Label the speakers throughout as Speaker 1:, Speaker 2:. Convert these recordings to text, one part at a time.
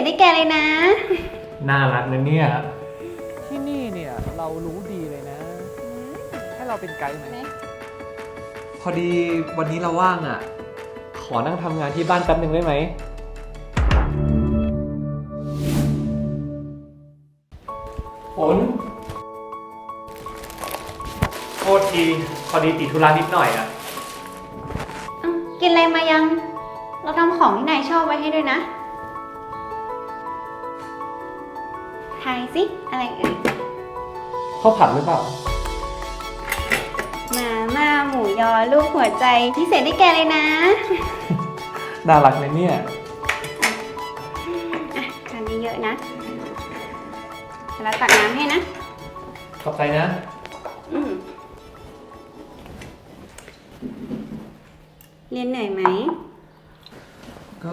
Speaker 1: ษให้แกเลยนะ
Speaker 2: น่ารักนะเนี่ย
Speaker 3: ที่นี่เนี่ยเรารู้ดีเลยนะ ให้เราเป็นไกด์ไหม
Speaker 2: พอดีวันนี้เราว่างอะ ขอนั่งทำงานที่บ้านแป๊บหนึ่งได้ไหมฝนโทษที พอดีติดธุระนิดหน่อยอะ
Speaker 1: เอ้ากินอะไรมายัง เราทำของที่นายชอบไว้ให้ด้วยนะายสิ อะไรเอ่ย
Speaker 2: ข้าวผัดหรือเปล่า
Speaker 1: มาม่าหมูยอลูกหัวใจพิเศษให้แกเลยนะ
Speaker 2: น่ารักนะเนี่ย
Speaker 1: อะทานเยอะๆนะแล้วตักน้ำให้นะ
Speaker 2: ขอบใจนะ
Speaker 1: อืมเรียนเหนื่อยไหม
Speaker 2: ก็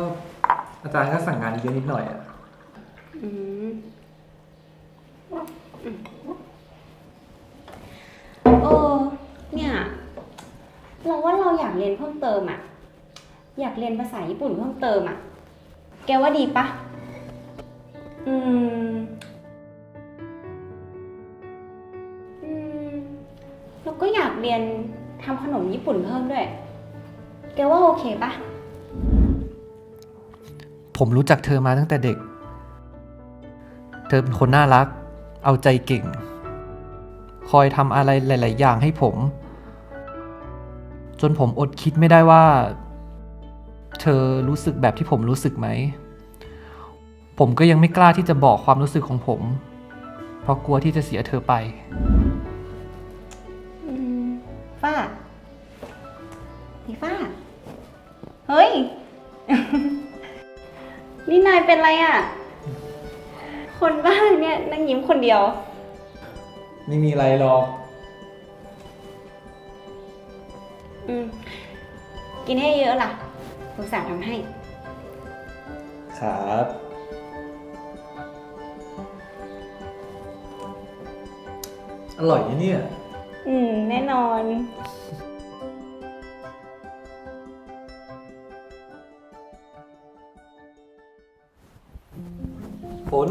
Speaker 2: อาจารย์ก็สั่งงานเยอะนิดหน่อยอะ
Speaker 1: อืม เออ เนี่ย เราว่าเราอยากเรียนเพิ่มเติมอะอยากเรียนภาษาญี่ปุ่นเพิ่มเติมอะแกว่าดีปะ อืม อืม เราก็อยากเรียนทำขนมญี่ปุ่นเพิ่มด้วย แกว่าโอเคปะ
Speaker 2: ผมรู้จักเธอมาตั้งแต่เด็ก เธอเป็นคนน่ารัก เอาใจเก่ง คอยทำอะไรหลาย ๆ อย่างให้ผม จนผมอดคิดไม่ได้ว่า เธอรู้สึกแบบที่ผมรู้สึกไหม ผมก็ยังไม่กล้าที่จะบอกความรู้สึกของผม เพราะกลัวที่จะเสียเธอไป
Speaker 1: อืมฝ้าพี่ฝ้า เฮ้ย นี่นายเป็นไรอะ่ะ คนบ้าเนี่ยนั่งยิ้มคนเดียว
Speaker 2: ไม่มีอะไรหรอก
Speaker 1: อืม กินให้เยอะล่ะอุตส่าห์ทำให้
Speaker 2: ครับ อร่อยนะเนี่ย
Speaker 1: อืม แน่นอน
Speaker 2: ฝน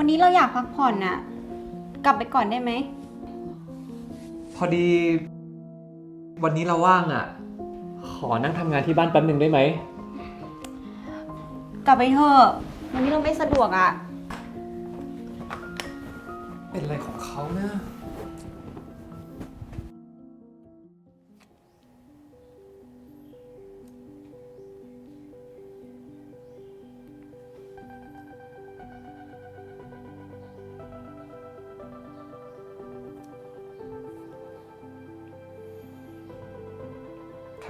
Speaker 1: วันนี้เราอยากพักผ่อนน่ะ กลับไปก่อนได้ไหม
Speaker 2: พอดี วันนี้เราว่างอะ ขอนั่งทำงานที่บ้านแป๊บหนึ่งได้ไหม
Speaker 1: กลับไปเถอะวันนี้เราไม่สะดวกอะ
Speaker 2: เป็นอะไรของเขานะ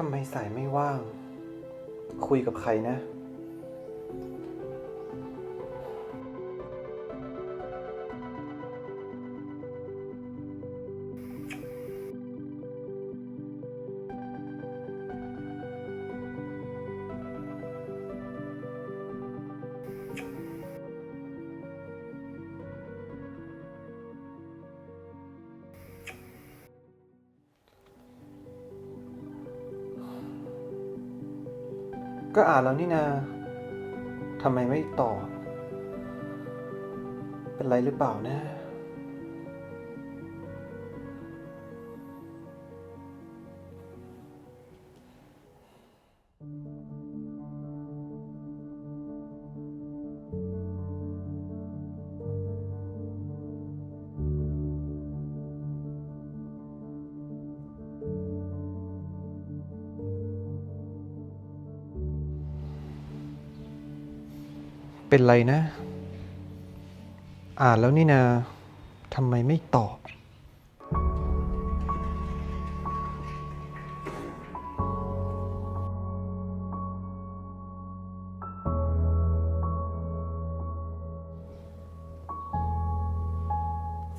Speaker 4: ทำไมสายไม่ว่าง คุยกับใครนะ ก็อ่านแล้วนี่นาทำไมไม่ตอบ เป็นไรหรือเปล่านะ เป็นไรนะ อ่านแล้วนี่นาทำไมไม่ตอบ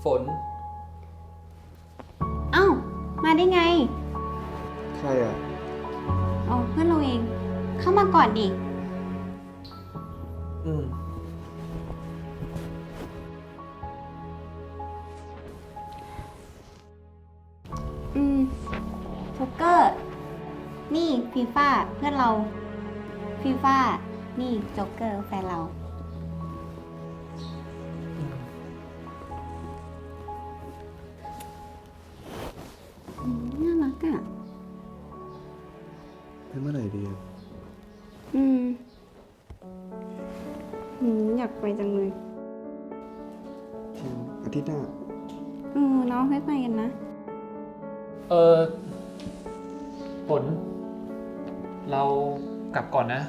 Speaker 2: ฝน
Speaker 1: เอ้า มาได้ไง
Speaker 4: ใครอะ
Speaker 1: อ๋อเพื่อนเราเอง เข้ามาก่อนดิ
Speaker 2: อืม
Speaker 1: อืมโฟกเกอร์นี่นี่ฟีฟ่าเพื่อนเรา ฟีฟ่านี่โจ๊กเกอร์แฟนเราอืมน่ารักอะ
Speaker 4: ไปเมื่อไหร่ดี
Speaker 1: อืมอืม อยากไปจังเลย
Speaker 4: ทีมอาทิตย์หน้า
Speaker 1: เออเนาะให้ไปกันนะ
Speaker 2: เออผลเรากลับก่อนนะ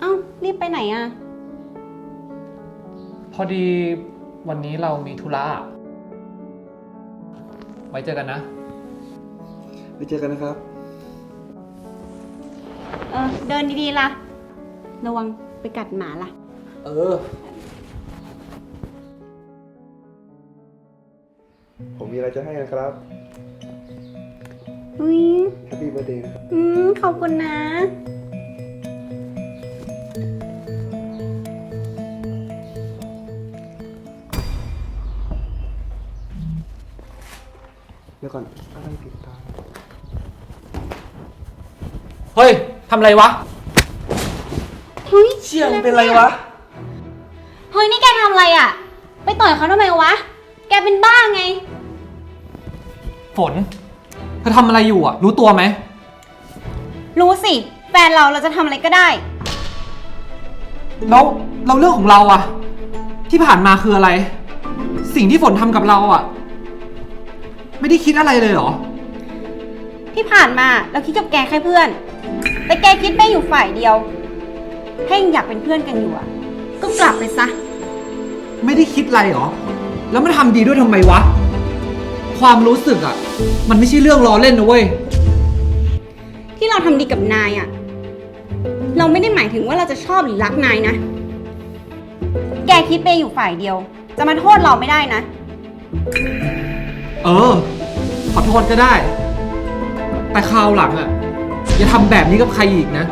Speaker 1: เอ้า รีบไปไหนอะ
Speaker 2: พอดีวันนี้เรามีธุระไว้เจอกันนะ
Speaker 4: ไปเจอกันนะครับ
Speaker 1: เออ เดินดีๆล่ะ ระวังไปกัดหมาล่ะ
Speaker 2: เออ
Speaker 4: ผมมีอะไรจะให้นะครับ
Speaker 1: อุ้ย
Speaker 4: แฮปปี้เบ t ร์ a เดย์นะครับ
Speaker 1: อืม ขอบคุณนะ
Speaker 4: เดี๋ยวก่อน อะไรติดตาม
Speaker 2: เฮ้ยทำอะไรวะ
Speaker 1: เฮ้ย
Speaker 4: เชี่ยงเป็นไรวะ
Speaker 1: เฮ้ยนี่แกทำอะไรอะ ไปต่อยเขาทำไมวะ แกเป็นบ้าไง
Speaker 2: ฝนเธอทำอะไรอยู่อะ รู้ตัวไหม
Speaker 1: รู้สิ แฟนเราเราจะทำอะไรก็ได้
Speaker 2: แล้วเราเรื่องของเราอะ ที่ผ่านมาคืออะไร สิ่งที่ฝนทำกับเราอะ ไม่ได้คิดอะไรเลยเหรอ
Speaker 1: ที่ผ่านมาเราคิดกับแกแค่เพื่อน แต่แกคิดไม่อยู่ฝ่ายเดียว ถ้ายังอยากเป็นเพื่อนกันอยู่อะ ก็กลับไปซะ
Speaker 2: ไม่ได้คิดอะไรเหรอ แล้วมันทำดีด้วยทำไมวะ ความรู้สึกอะมันไม่ใช่เรื่องล้อเล่นนะเว้ย
Speaker 1: ที่เราทำดีกับนายอะเราไม่ได้หมายถึงว่าเราจะชอบหรือรักนายนะ แกคิดไปอยู่ฝ่ายเดียว จะมาโทษเราไม่ได้นะ
Speaker 2: เออ ขอโทษก็ได้ แต่คราวหลังอะอย่าทำแบบนี้กับใครอีกนะ